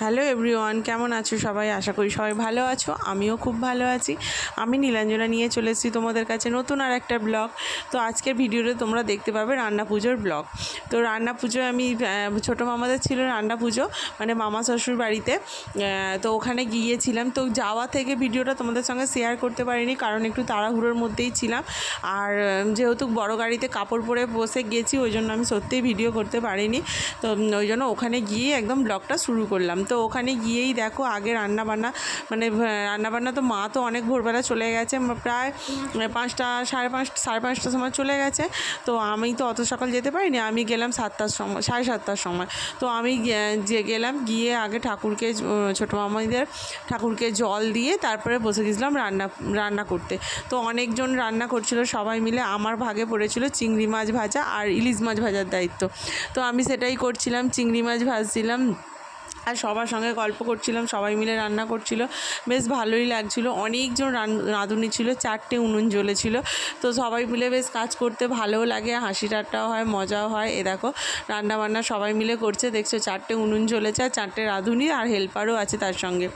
Hello everyone কেমন আছো সবাই? আশা করি সবাই ভালো আছো। আমিও খুব ভালো আছি। আমি নীলাঞ্জনা নিয়ে চলে এসেছি তোমাদের কাছে নতুন আর একটা ব্লগ তো আজকের ভিডিওতে তোমরা দেখতে পাবে রান্না পুজোর ব্লগ তো রান্না পুজো আমি ছোটো মামাদের ছিল রান্না পুজো মানে মামা শ্বশুর বাড়িতে। তো ওখানে গিয়েছিলাম। তো যাওয়া থেকে ভিডিওটা তোমাদের সঙ্গে শেয়ার করতে পারিনি, কারণ একটু তাড়াহুড়োর মধ্যেই ছিলাম। আর যেহেতু বড় গাড়িতে কাপড় পরে বসে গেছি ওই জন্য আমি সত্যিই ভিডিও করতে পারিনি। তো ওই জন্য ওখানে গিয়ে একদম ব্লগটা শুরু করলাম। তো ওখানে গিয়েই দেখো আগে রান্না বান্না মানে রান্না বান্না তো মা তো অনেক ভোরবেলা চলে গেছে প্রায় পাঁচটা, সাড়ে পাঁচ, সাড়ে পাঁচটার সময় চলে গেছে। তো আমি তো অত সকাল যেতে পারিনি, আমি গেলাম সাতটার সময়, সাড়ে সাতটার সময়। তো আমি যে গেলাম, গিয়ে আগে ঠাকুরকে ছোটো মামাদের ঠাকুরকে জল দিয়ে তারপরে বসে গেছিলাম রান্না রান্না করতে। তো অনেকজন রান্না করছিল, সবাই মিলে আমার ভাগে পড়েছিল চিংড়ি মাছ ভাজা আর ইলিশ মাছ ভাজার দায়িত্ব। তো আমি সেটাই করছিলাম, চিংড়ি মাছ ভাজছিলাম। আর সবার সঙ্গে গল্প করছিলাম, সবাই মিলে রান্না করছিল। বেশ ভালোই লাগছিল। অনেকজন রাঁধুনি ছিল, চারটে উনুন জ্বলেছিল। তো সবাই মিলে বেশ কাজ করতে ভালোও লাগে হাসি ঠাট্টাও হয়, মজাও হয়। এ দেখো রান্না বান্না সবাই মিলে করছে, দেখছ চারটে উনুন জ্বলেছে আর চারটে রাঁধুনি আর হেল্পারও আছে তার সঙ্গে।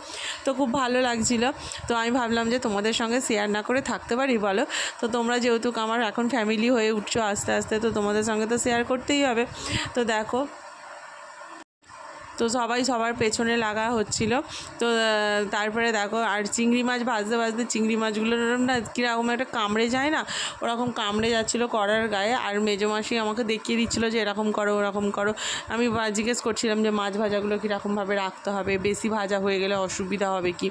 তো খুব ভালো লাগছিল। তো আমি ভাবলাম যে তোমাদের সঙ্গে শেয়ার না করে থাকতে পারি, বলো? তো তোমরা যেহেতু আমার এখন ফ্যামিলি হয়ে উঠছো আস্তে আস্তে, তো তোমাদের সঙ্গে তো শেয়ার করতেই হবে। তো দেখো তো সবাই সবার পেছনে লাগা হচ্ছিল। তো তারপরে দেখো, আর চিংড়ি মাছ ভাজতে ভাজতে চিংড়ি মাছগুলো এরকম না, কীরকম একটা কামড়ে যায় না? ওরকম কামড়ে যাচ্ছিল করার গায়ে। আর মেজো মাসি আমাকে দেখিয়ে দিচ্ছিল যে, এরকম করো, ওরকম করো। আমি জিজ্ঞেস করছিলাম যে, মাছ ভাজাগুলো কীরকমভাবে রাখতে হবে? বেশি ভাজা হয়ে গেলে অসুবিধা হবে কি?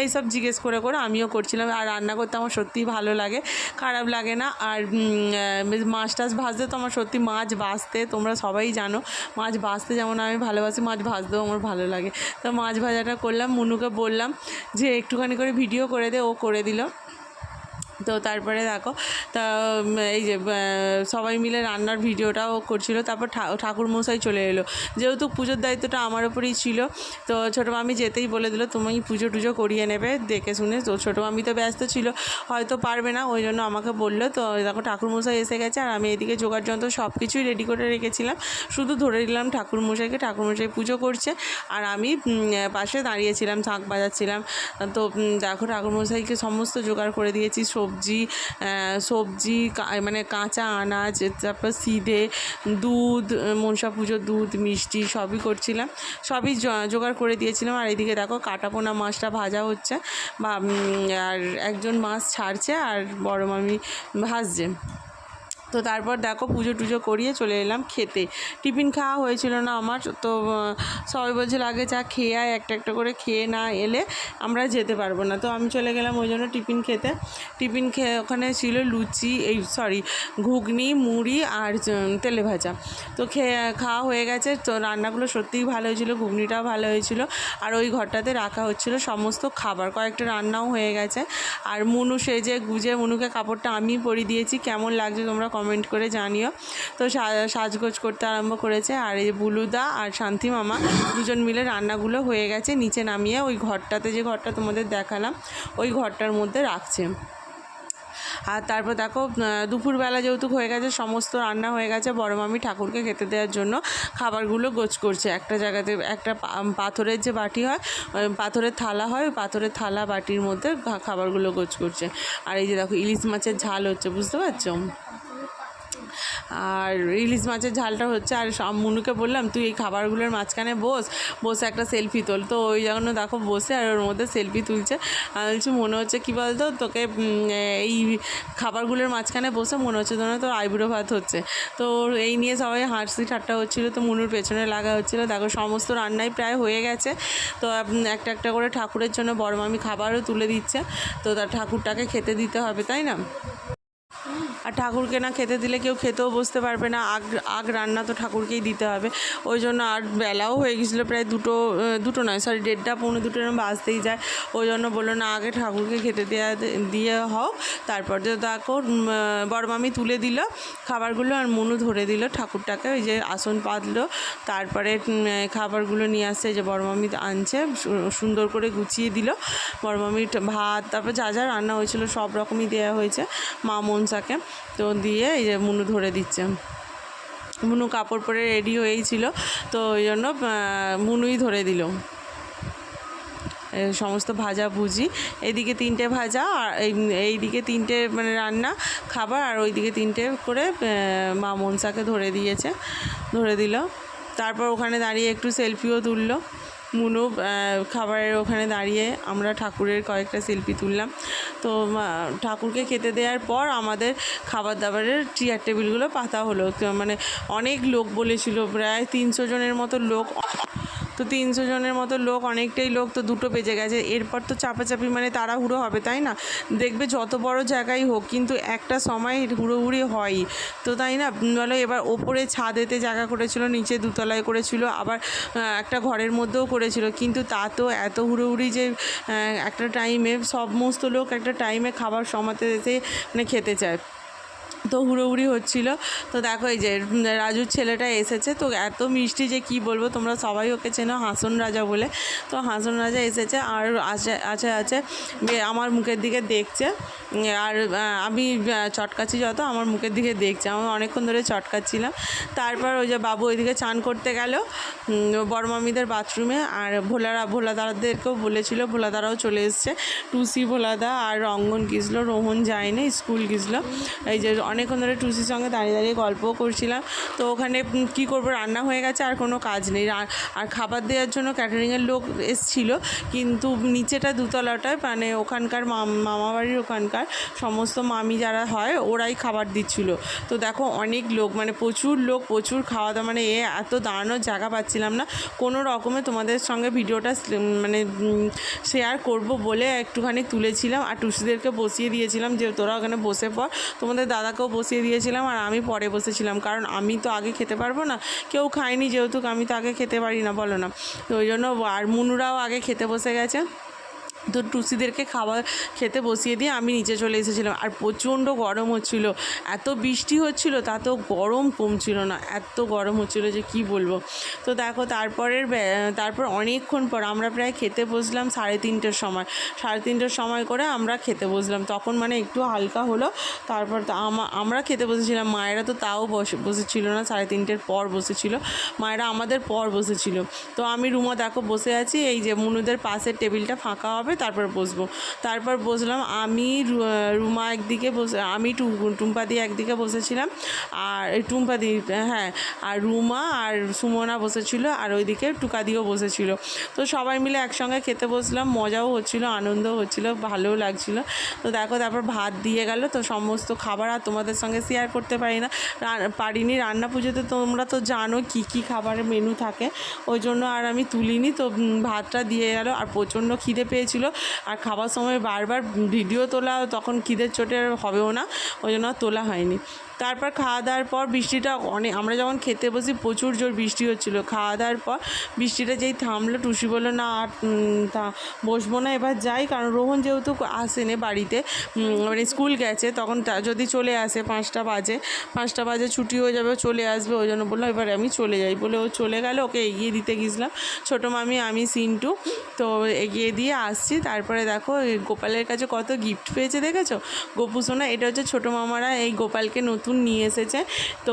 এইসব জিজ্ঞেস করে করে আমিও করছিলাম। আর রান্না করতে আমার সত্যিই ভালো লাগে, খারাপ লাগে না। আর মাছ টাছ ভাজতে তো আমার সত্যি মাছ ভাজতে তোমরা সবাই জানো, মাছ ভাজতে যেমন আমি ভালোবাসি, মাছ ভাজতেও আমার ভালো লাগে। তো মাছ ভাজাটা করলাম, মুনুকে বললাম যে একটুখানি করে ভিডিও করে দে, ও করে দিল। তো তারপরে দেখো, তা এই যে সবাই মিলে রান্নার ভিডিওটাও করছিল, তারপর ঠাকুর মশাই চলে এলো। যেহেতু পুজোর দায়িত্বটা আমার ওপরেই ছিল, তো ছোটো মামি যেতেই বলে দিল, তুমি পুজো টুজো করিয়ে নেবে, দেখে শুনে। তো ছোটো মামি তো ব্যস্ত ছিল, হয়তো পারবে না, ওই জন্য আমাকে বলল, তো দেখো, ঠাকুর মশাই এসে গেছে, আর আমি এদিকে জোগাড় যন্ত্র সব কিছুই রেডি করে রেখেছিলাম। শুধু ধরে দিলাম ঠাকুর মশাইকে, ঠাকুর মশাই পুজো করছে, আর আমি পাশে দাঁড়িয়েছিলাম শাঁখ বাজাচ্ছিলাম। তো দেখো, ঠাকুর মশাইকে সমস্ত জোগাড় করে দিয়েছি সবজি সবজি মানে কাঁচা আনাজ, তারপর সিধে দুধ, মনসা পুজোর দুধ, মিষ্টি সবই করছিলাম। সবই জোগাড় করে দিয়েছিলাম। আর এদিকে দেখো কাটাপোনা মাছটা ভাজা হচ্ছে। বা আর একজন মাছ ছাড়ছে আর বড় মামি ভাজছে। তো তারপর দেখো পুজো টুজো করিয়ে চলে এলাম খেতে। টিফিন খাওয়া হয়েছিল না আমার, তো সবাই বলছিল আগে চা খেয়ে আয়, একটা একটা করে খেয়ে না এলে আমরা যেতে পারব না। তো আমি চলে গেলাম ওই জন্য টিফিন খেতে। টিফিন খেয়ে ওখানে ছিল লুচি, এই, সরি, ঘুগনি, মুড়ি আর তেলে ভাজা। তো খেয়ে, খাওয়া হয়ে গেছে, তো রান্নাগুলো সত্যিই ভালো হয়েছিল, ঘুগনিটাও ভালো হয়েছিল। আর ওই ঘরটাতে রাখা হচ্ছিল সমস্ত খাবার, কয়েকটা রান্নাও হয়ে গেছে। আর মুনু সেজে গুজে মুনুকে কাপড়টা আমি পরিয়ে দিয়েছি, কেমন লাগছে তোমরা কমেন্ট করে জানিও। তো সাজগোজ করতে আরম্ভ করেছে। আর এই বুলুদা আর শান্তি মামা দুজন মিলে রান্নাগুলো হয়ে গেছে। নিচে নামিয়ে ওই ঘরটাতে যে ঘরটা তোমাদের দেখালাম, ওই ঘরটার মধ্যে রাখছে। আর তারপর দেখো দুপুরবেলা যেহেতু হয়ে গেছে, সমস্ত রান্না হয়ে গেছে বড় মামি ঠাকুরকে খেতে দেওয়ার জন্য খাবারগুলো গোছ করছে। একটা জায়গাতে একটা পাথরের যে বাটি হয় পাথরের থালা হয় পাথরের থালা বাটির মধ্যে খাবারগুলো গোছ করছে। আর এই যে দেখো, ইলিশ মাছের ঝাল হচ্ছে, বুঝতে পারছ? আর ইলিশ মাছের ঝালটা হচ্ছে, আর সব মুনুকে বললাম, তুই এই খাবারগুলোর মাঝখানে বস, বসে একটা সেলফি তোল। তো ওই জন্য দেখো বসে আর ওর মধ্যে সেলফি তুলছে। আমি বলছি, মনে হচ্ছে কী বলতো, তোকে এই খাবারগুলোর মাঝখানে বসে মনে হচ্ছে যেন তোর আইবুড়ো ভাত হচ্ছে। তো এই নিয়ে সবাই হাসি ঠাট্টা হচ্ছিল, তো মুনুর পেছনে লাগা হচ্ছিল। দেখো সমস্ত রান্নাই প্রায় হয়ে গেছে। তো একটা একটা করে ঠাকুরের জন্য বড় মামি খাবারও তুলে দিচ্ছে। তো তার ঠাকুরটাকে খেতে দিতে হবে, তাই না? আর ঠাকুরকে না খেতে দিলে কেউ খেতেও বসতে পারবে না। আগ আগ রান্না তো ঠাকুরকেই দিতে হবে। ওই জন্য আর বেলাও হয়ে গেছিল প্রায় দুটো দুটো নয় সরি দেড়টা পৌনে দুটো এরকম বাজতেই যায়। ওই জন্য বলল না আগে ঠাকুরকে খেতে দেওয়া দিয়ে হোক তারপর যে দেখো উম, আহ, বড় মামি তুলে দিল খাবারগুলো আর মনু ধরে দিল ঠাকুরটাকে। ওই যে আসন পাতলো। তারপরে খাবারগুলো নিয়ে আসছে যে বড় মামি আনছে সুন্দর করে গুছিয়ে দিল। বড় মামির ভাত তারপর যা যা রান্না হয়েছিল সব রকমই দেওয়া হয়েছে মা মনসাকে। তো দিয়ে এই যে মুনু ধরে দিচ্ছে। মুনু কাপড় পরে রেডি হয়েই ছিল, তো ওই জন্য মুনুই ধরে দিল। সমস্ত ভাজা ভুজি এইদিকে তিনটে ভাজা আর এই- এইদিকে তিনটে মানে রান্না, খাবার আর ওইদিকে তিনটে করে মা মনসাকে ধরে দিয়েছে, ধরে দিল। তারপর ওখানে দাঁড়িয়ে একটু সেলফিও তুললো। মুনু খাবারের ওখানে দাঁড়িয়ে আমরা ঠাকুরের কয়েকটা শিল্পী তুললাম। তো ঠাকুরকে খেতে দেওয়ার পর আমাদের খাবার দাবারের চেয়ার টেবিলগুলো পাতা হলো। মানে অনেক লোক বলেছিল, প্রায় তিনশো জনের মতো লোক তো তিনশো জনের মতো লোক, অনেকটাই লোক তো দুটো বেজে গেছে। এরপর তো চাপাচাপি মানে তাড়াহুড়ো হবে, তাই না? দেখবে যত বড় জায়গায় হোক, কিন্তু একটা সময় হুড়োহুড়ি হয়ই। তো তাই না? বলো, এবার ওপরে ছাদেতে জায়গা করেছিল, নিচে দুতলায় করেছিল, আবার একটা ঘরের মধ্যেও করেছিল। কিন্তু তা তো এত হুড়োহুড়ি যে একটা টাইমে সমস্ত লোক একটা টাইমে খাবার সমাতে মানে খেতে চায়। তো হুড়োহুড়ি হচ্ছিল। তো দেখো এই যে রাজুর ছেলেটা এসেছে। তো এত মিষ্টি যে কি বলব, তোমরা সবাই ওকে চেনো হাসন রাজা বলে। তো হাসন রাজা এসেছে আর আছে আছে আছে আমার মুখের দিকে দেখছে। আর আমি চটকাচ্ছি যত, আমার মুখের দিকে দেখছে। আমি অনেকক্ষণ ধরে চটকাচ্ছিলাম। তারপর ওই যে বাবু ওইদিকে চান করতে গেল বড়মামিদের বাথরুমে। আর ভোলারা ভোলাদারদেরকেও বলেছিল ভোলাদারাও চলে এসছে। টুসি ভোলাদা আর রঙ্গন গিয়েছিল, রোহন যায়নি, স্কুল গিয়েছিল। এই যে অনেকক্ষণ ধরে টুসির সঙ্গে দাঁড়িয়ে দাঁড়িয়ে গল্পও করছিলাম। তো ওখানে কী করব, রান্না হয়ে গেছে, আর কোনো কাজ নেই। আর খাবার দেওয়ার জন্য ক্যাটারিংয়ের লোক এসছিল, কিন্তু নিচেটা দুতলাটায় মানে ওখানকার মাম- মামাবাড়ির ওখানকার সমস্ত মামি যারা হয়, ওরাই খাবার দিচ্ছিল। তো দেখো অনেক লোক মানে প্রচুর লোক, প্রচুর খাওয়া দাওয়া মানে এ এত দাঁড়ানোর জায়গা পাচ্ছিলাম না। কোনো রকমে তোমাদের সঙ্গে ভিডিওটা মানে শেয়ার করব বলে একটুখানি তুলেছিলাম, আর টুসিদেরকে বসিয়ে দিয়েছিলাম, যে তোরা ওখানে বসে পর তোমাদের দাদাকেও বসিয়ে দিয়েছিলাম আর আমি পরে বসেছিলাম। কারণ আমি তো আগে খেতে পারব না। কেউ খায়নি যেহেতু আমি তো আগে খেতে পারি না, বলো না। তো ওই জন্য আর মুনুরাও আগে খেতে বসে গেছে। তো টুসিদেরকে খাবার খেতে বসিয়ে দিয়ে আমি নিচে চলে এসেছিলাম। আর প্রচণ্ড গরম হচ্ছিল। এত বৃষ্টি হচ্ছিল, তাতেও গরম কমছিল না। এত গরম হচ্ছিল যে কি বলব। তো দেখো, তারপরের তারপর অনেকক্ষণ পর আমরা প্রায় খেতে বসলাম সাড়ে তিনটের সময়। সাড়ে তিনটের সময় করে আমরা খেতে বসলাম। তখন মানে একটু হালকা হলো। তারপর তো আমা- আমরা খেতে বসেছিলাম। মায়েরা তো তাও বসে, বসেছিল না। সাড়ে তিনটের পর বসেছিল। মায়েরা আমাদের পর বসেছিল। তো আমি রুমা দেখো বসে আছি। এই যে মুনুদের পাশের টেবিলটা ফাঁকা হবে। তারপর বসবো। তারপর বসলাম, আমি রুমা একদিকে বসে, আমি টু- টুম্পাদি একদিকে বসেছিলাম, আর এই টুম্পাদি হ্যাঁ আর রুমা আর সুমনা বসেছিল, আর ওইদিকে টুকাদিও বসেছিল। তো সবাই মিলে একসঙ্গে খেতে বসলাম, মজাও হচ্ছিল, আনন্দও হচ্ছিল, ভালোও লাগছিল। তো দেখো তারপর ভাত দিয়ে গেল, তো সমস্ত খাবার আর তোমাদের সঙ্গে শেয়ার করতে পারি না। পারিনি রান্না পুজোতে, তোমরা তো জানো কি কি খাবারের মেনু থাকে। ওই জন্য আর আমি তুলিনি, তো ভাতটা দিয়ে গেল, আর প্রচণ্ড খিদে পেয়েছিল। আর খাবার সময় বারবার ভিডিও তোলা তখন খিদের চোটে হবেও না, ওই জন্য তোলা হয়নি। তারপর খাওয়া দাওয়ার পর বৃষ্টিটা অনেক আমরা যখন খেতে বসি প্রচুর জোর বৃষ্টি হচ্ছিল। খাওয়া দাওয়ার পর বৃষ্টিটা যেই থামলো, টুসি বলল, না, আর বসবো না, এবার যাই। কারণ রোহন যেহেতু আসেনি বাড়িতে মানে স্কুল গেছে, তখন যদি চলে আসে পাঁচটা বাজে পাঁচটা বাজে ছুটি হয়ে যাবে চলে আসবে, ওই জন্য বলল, এবার আমি চলে যাই। বলে ও চলে গেল, ওকে এগিয়ে দিতে গেছিলাম। ছোটো মামি, আমি, সিন্টু, তো এগিয়ে দিয়ে আসছি। তারপরে দেখো গোপালের কাছে কত গিফট পেয়েছে, দেখেছ? গোপু সোনা এটা হচ্ছে ছোটো মামারা এই গোপালকে নতুন নিয়ে এসেছে। তো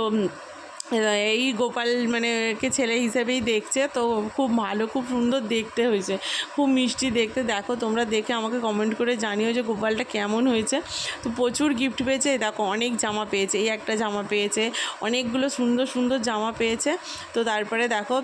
এই গোপাল মানে কে ছেলে হিসেবেই দেখছে, তো খুব ভালো, খুব সুন্দর দেখতে হয়েছে। খুব মিষ্টি দেখতে। দেখো, তোমরা দেখে আমাকে কমেন্ট করে জানিও যে গোপালটা কেমন হয়েছে। তো প্রচুর গিফট পেয়েছে। দেখো, অনেক জামা পেয়েছে। এই একটা জামা পেয়েছে। অনেকগুলো সুন্দর সুন্দর জামা পেয়েছে। তো তারপরে দেখো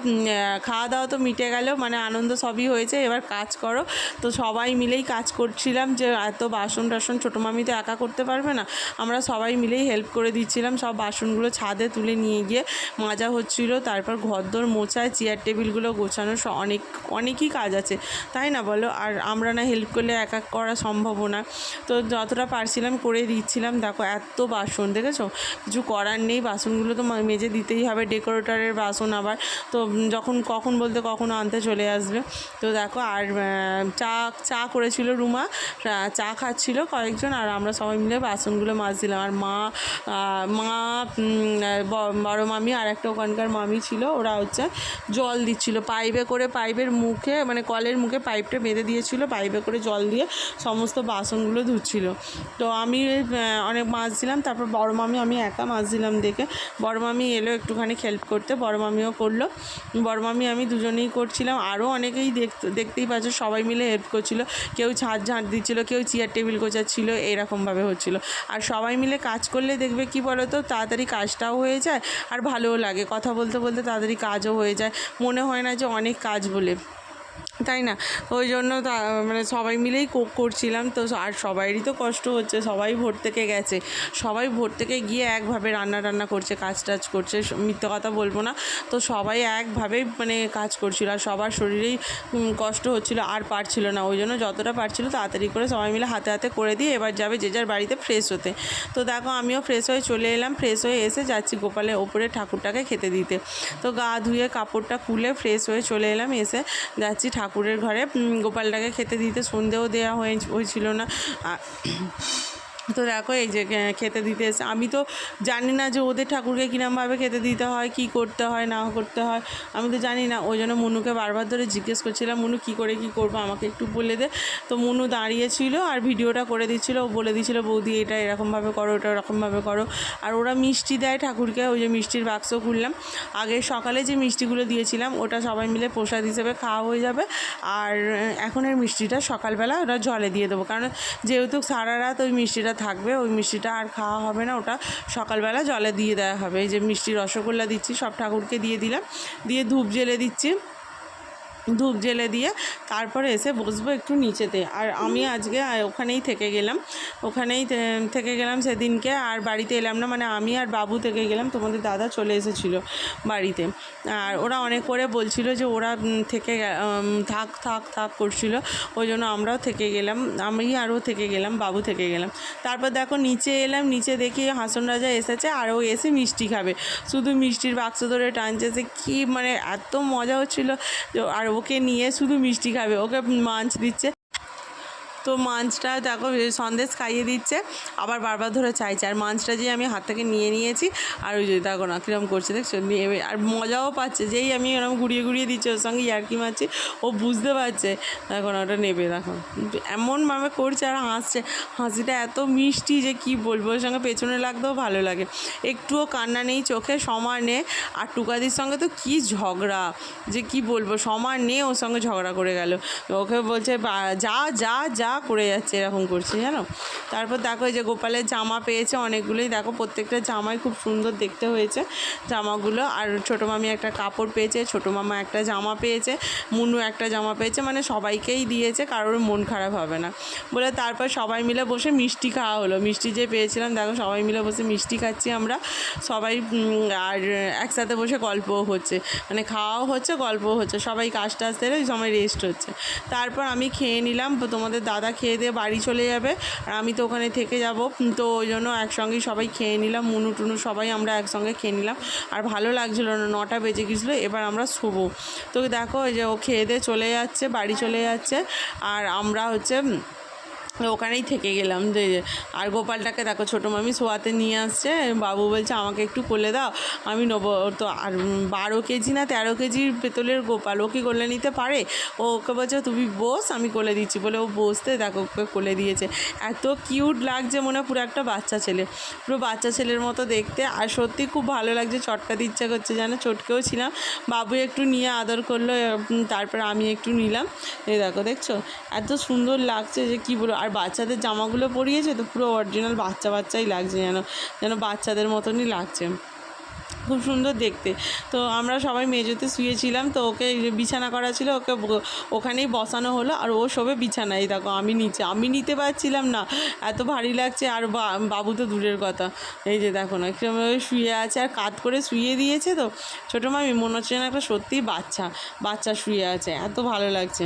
খাওয়া দাওয়া তো মিটে গেল মানে আনন্দ সবই হয়েছে। এবার কাজ করো। তো সবাই মিলেই কাজ করছিলাম যে এত বাসন টাসন ছোটো মামি তো একা করতে পারবে না। আমরা সবাই মিলেই হেল্প করে দিচ্ছিলাম। সব বাসনগুলো ছাদে তুলে নিয়ে গিয়ে মাজা হচ্ছিল, তারপর ঘরদোর মোছায় চেয়ার টেবিলগুলো গোছানো অনেক, অনেকই কাজ আছে। তাই না বলো? আর আমরা না হেল্প করলে এক এক করা সম্ভব না। তো যতটা পারছিলাম করে দিচ্ছিলাম। দেখো, এত বাসন, দেখেছ? কিছু করার নেই। বাসনগুলো তো মেজে দিতেই হবে। ডেকোরেটরের বাসন আবার। তো যখন, কখন বলতে কখন আনতে চলে আসবে। তো দেখো, আর চা চা করেছিল রুমা। চা খাচ্ছিল কয়েকজন আর আমরা সবাই মিলে বাসনগুলো মাজছিলাম। আর মা মা বড় মামি আর একটা ওখানকার মামি ছিল, ওরা হচ্ছে জল দিচ্ছিল, পাইপে করে পাইপের মুখে মানে কলের মুখে পাইপটা বেঁধে দিয়েছিল, পাইপে করে জল দিয়ে সমস্ত বাসনগুলো ধুচ্ছিল। তো আমি অনেক মাছ দিলাম, তারপর বড় মামি, আমি একা মাছ দিলাম দেখে। বড় মামি এলো একটুখানি হেল্প করতে, বড় মামিও করল। বড় মামি আমি দুজনেই করছিলাম, আরও অনেকেই দেখতে দেখতেই পাচ্ছ, সবাই মিলে হেল্প করছিল। কেউ ছাদ ঝাঁট দিচ্ছিল, কেউ চেয়ার টেবিল গোছাচ্ছিল, এরকমভাবে হচ্ছিল। আর সবাই মিলে কাজ করলে দেখবে কি বলো তো তাড়াতাড়ি কাজটাও হয়ে যায় আর ভালোও লাগে। কথা বলতে বলতে তাড়াতাড়ি কাজও হয়ে যায়। মনে হয় না যে অনেক কাজ বলে। তাই না? ওই জন্য মানে সবাই মিলেই কোক করছিলাম। তো আর সবাইরই তো কষ্ট হচ্ছে, সবাই ভোর থেকে গেছে। সবাই ভোর থেকে গিয়ে একভাবে রান্না টান্না করছে, কাজ টাজ করছে মিথ্যে কথা বলব না। তো সবাই একভাবেই মানে কাজ করছিল, আর সবার শরীরেই কষ্ট হচ্ছিল, আর পারছিল না। ওই জন্য যতটা পারছিল তাড়াতাড়ি করে সবাই মিলে হাতে হাতে করে দিয়ে এবার যাবে যে যার বাড়িতে ফ্রেশ হতে। তো দেখো আমিও ফ্রেশ হয়ে চলে এলাম ফ্রেশ হয়ে এসে যাচ্ছি গোপালের ওপরে ঠাকুরটাকে খেতে দিতে। তো গা ধুয়ে কাপড়টা খুলে ফ্রেশ হয়ে চলে এলাম, এসে যাচ্ছি ঠাকুরের ঘরে। গোপালটাকে খেতে দিতে সন্ধেও দেওয়া হয়েছিল না। তো দেখো, এই যে খেতে দিতে এসে, আমি তো জানি না যে ওদের ঠাকুরকে কীরমভাবে খেতে দিতে হয়, কি করতে হয়, না করতে হয়, আমি তো জানি না। ওই জন্য মুনুকে বারবার ধরে জিজ্ঞেস করছিলাম, মুনু কী করে কী করব, আমাকে একটু বলে দে। তো মুনু দাঁড়িয়েছিল আর ভিডিওটা করে দিচ্ছিল, ও বলে দিচ্ছিল, বৌদি এটা এরকমভাবে করো, ওটা ওরকমভাবে করো। আর ওরা মিষ্টি দেয় ঠাকুরকে, ওই যে মিষ্টির বাক্স খুললাম। আগে সকালে যে মিষ্টিগুলো দিয়েছিলাম, ওটা সবাই মিলে প্রসাদ হিসেবে খাওয়া হয়ে যাবে। আর এখন এর মিষ্টিটা সকালবেলা ওটা জলে দিয়ে দেবো, কারণ যেহেতু সারা রাত ওই মিষ্টিটা থাকবে, ওই মিষ্টিটা আর খাওয়া হবে না, ওটা সকালবেলা জলে দিয়ে দেওয়া হবে। এই যে মিষ্টি রসগোল্লা দিচ্ছি, সব ঠাকুরকে দিয়ে দিলাম। দিয়ে ধূপ জেলে দিচ্ছি। ধূপ জেলে দিয়ে তারপরে এসে বসবো একটু নিচেতে। আর আমি আজকে ওখানেই থেকে গেলাম। ওখানেই থেকে গেলাম সেদিনকে। আর বাড়িতে এলাম না মানে আমি আর বাবু থেকে গেলাম। তোমাদের দাদা চলে এসেছিল বাড়িতে। আর ওরা অনেক করে বলছিল যে ওরা থেকে থাক থাক থাক করছিল। ওই জন্য আমরাও থেকে গেলাম। আমি আরও থেকে গেলাম, বাবু থেকে গেলাম। তারপর দেখো নিচে এলাম, নিচে দেখি হাসন রাজা এসেছে। আর ও এসে মিষ্টি খাবে। শুধু মিষ্টির বাক্স ধরে টানছে যে কী মানে এত মজা হচ্ছিল। আর ওকে নিয়ে শুধু মিষ্টি খাবে ওকে মাছ দিচ্ছে। তো মাছটা দেখো সন্দেশ খাইয়ে দিচ্ছে, আবার বারবার ধরে চাইছে। আর মাছটা যে আমি হাত থেকে নিয়ে নিয়েছি, আর ওই যে দেখো না কীরকম করছে দেখছ? নিয়ে আর মজাও পাচ্ছে, যেই আমি ওরকম ঘুরিয়ে ঘুরিয়ে দিচ্ছি ওর সঙ্গে ইয়ার্কি মারছি, ও বুঝতে পারছে। দেখো না, ওটা নেবে, দেখো। এমনভাবে করছে আর হাসছে। হাসিটা এত মিষ্টি যে কি বলব, ওর সঙ্গে পেছনে লাগতেও ভালো লাগে। একটুও কান্না নেই চোখে, সমানে আর টুকাদির সঙ্গে তো কি ঝগড়া, যে কি বলব, সমান ওর সঙ্গে ঝগড়া করে গেল। ওকে বলছে, "বা- যা যা যা করে যাচ্ছে এরকম করছে, জানো? তারপর দেখো এই যে গোপালের জামা পেয়েছে অনেকগুলোই। দেখো প্রত্যেকটা জামাই খুব সুন্দর দেখতে হয়েছে জামাগুলো। আর ছোটো মামি একটা কাপড় পেয়েছে, ছোটো মামা একটা জামা পেয়েছে মুনু একটা জামা পেয়েছে মানে সবাইকেই দিয়েছে, কারোর মন খারাপ হবে না। বলে তারপর সবাই মিলে বসে মিষ্টি খাওয়া হলো। মিষ্টি যে পেয়েছিলাম, দেখো সবাই মিলে বসে মিষ্টি খাচ্ছি আমরা। সবাই আর একসাথে বসে গল্পও হচ্ছে। মানে খাওয়াও হচ্ছে, গল্পও হচ্ছে। সবাই কাজ টাজ সেরে ওই সময় রেস্ট হচ্ছে। তারপর আমি খেয়ে নিলাম। তোমাদের দাদা খেয়ে দিয়ে বাড়ি চলে যাবে আর আমি তো ওখানে থেকে যাব। তো ওই জন্য একসঙ্গেই সবাই খেয়ে নিলাম, মুনু টুনু সবাই আমরা একসঙ্গে খেয়ে নিলাম। আর ভালো লাগছিল না, নটা বেজে গেছিল এবার আমরা শোবো। তো দেখো ওই যে ও খেয়ে দিয়ে চলে যাচ্ছে, বাড়ি চলে যাচ্ছে। আর আমরা হচ্ছে ওখানেই থেকে গেলাম যে, আর গোপালটাকে দেখো ছোটো মামি শোয়াতে নিয়ে আসছে। বাবু বলছে, আমাকে একটু কোলে দাও, আমি নেব। তো আর বারো কেজি না, তেরো কেজির পেতলের গোপাল। ও কি কোলে নিতে পারে? ও ওকে বলছে, তুমি বস, আমি কোলে দিচ্ছি। বলে ও বসতে দেখো, ওকে কোলে দিয়েছে। এত কিউট লাগছে মনে হয়, পুরো একটা বাচ্চা ছেলে। পুরো বাচ্চা ছেলের মতো দেখতে। আর সত্যি খুব ভালো লাগছে, চটকাতে ইচ্ছা করছে যেন, চটকেও ছিলাম। বাবু একটু নিয়ে আদর করল তারপর আমি একটু নিলাম। এই দেখো, দেখছ? এত সুন্দর লাগছে যে, কী বলব? আর বাচ্চাদের জামাগুলো পরিয়েছে তো পুরো অরিজিনাল বাচ্চা বাচ্চাই লাগছে যেন যেন বাচ্চাদের মতনই লাগছে। খুব সুন্দর দেখতে। তো আমরা সবাই মেজোতে শুয়েছিলাম তো ওকে বিছানা করা ছিল, ওকে ওখানেই বসানো হলো আর ও শোবে বিছানায়। দেখো আমি নিচে, আমি নিতে পারছিলাম না। এত ভারী লাগছে আর বাবু তো দূরের কথা। এই যে দেখো না, কিরম শুয়ে আছে আর কাত করে শুয়ে দিয়েছে তো। ছোটো মামি মনে হচ্ছে না একটা সত্যিই বাচ্চা বাচ্চা শুয়ে আছে, এত ভালো লাগছে।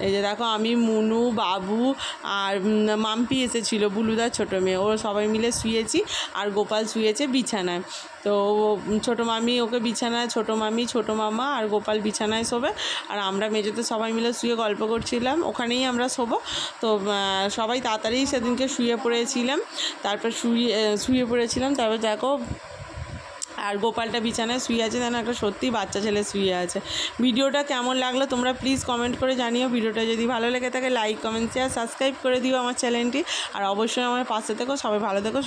এই যে দেখো আমি, মুনু, বাবু আর মাম্পি এসেছিল, বুলুদার ছোটো মেয়ে। ওরা সবাই মিলে শুয়েছি আর গোপাল শুয়েছে বিছানায়। তো ছোটো মামি ওকে বিছানায়, ছোটো মামি, ছোটো মামা আর গোপাল বিছানায় শোবে। আর আমরা মেঝেতে সবাই মিলে শুয়ে গল্প করছিলাম, ওখানেই আমরা শোবো। তো সবাই তাড়াতাড়ি সেদিনকে শুয়ে পড়েছিলাম। তারপর শুয়ে শুয়ে পড়েছিলাম। তারপর দেখো আর গোপালটা বিছানায় শুয়ে আছে যেন একটা সত্যি বাচ্চা ছেলে শুয়ে আছে। ভিডিওটা কেমন লাগল তোমরা প্লিজ কমেন্ট করে জানিও। ভিডিওটা যদি ভালো লেগে থাকে লাইক কমেন্ট শেয়ার সাবস্ক্রাইব করে দিও আমার চ্যানেলটি আর অবশ্যই আমার পাশে থেকো, সবাই ভালো থেকো